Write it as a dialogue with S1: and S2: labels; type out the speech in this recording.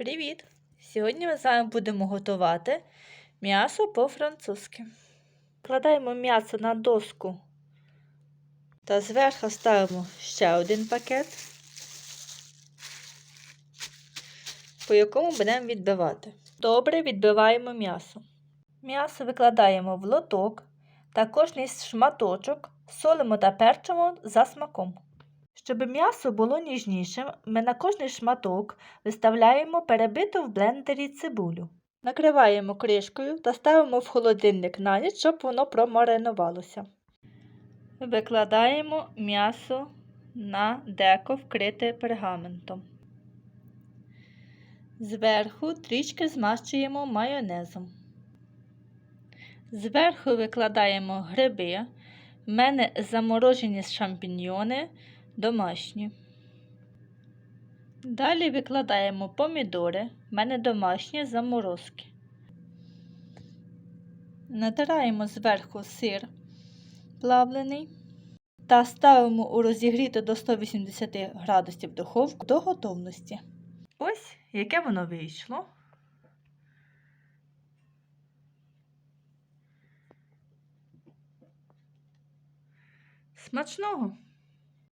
S1: Привіт! Сьогодні ми з вами будемо готувати м'ясо по-французьки. Кладаємо м'ясо на доску та зверху ставимо ще один пакет, по якому будемо відбивати. Добре відбиваємо м'ясо. М'ясо викладаємо в лоток та кожний шматочок солимо та перчимо за смаком. Щоб м'ясо було ніжнішим, ми на кожний шматок виставляємо перебиту в блендері цибулю. Накриваємо кришкою та ставимо в холодильник на ніч, щоб воно промаринувалося. Викладаємо м'ясо на деко вкрите пергаментом. Зверху трішки змащуємо майонезом. Зверху викладаємо гриби. У мене заморожені шампіньйони домашні. Далі викладаємо помідори, в мене домашні заморозки. Натираємо зверху сир плавлений та ставимо у розігріту до 180 градусів духовку до готовності. Ось яке воно вийшло. Смачного!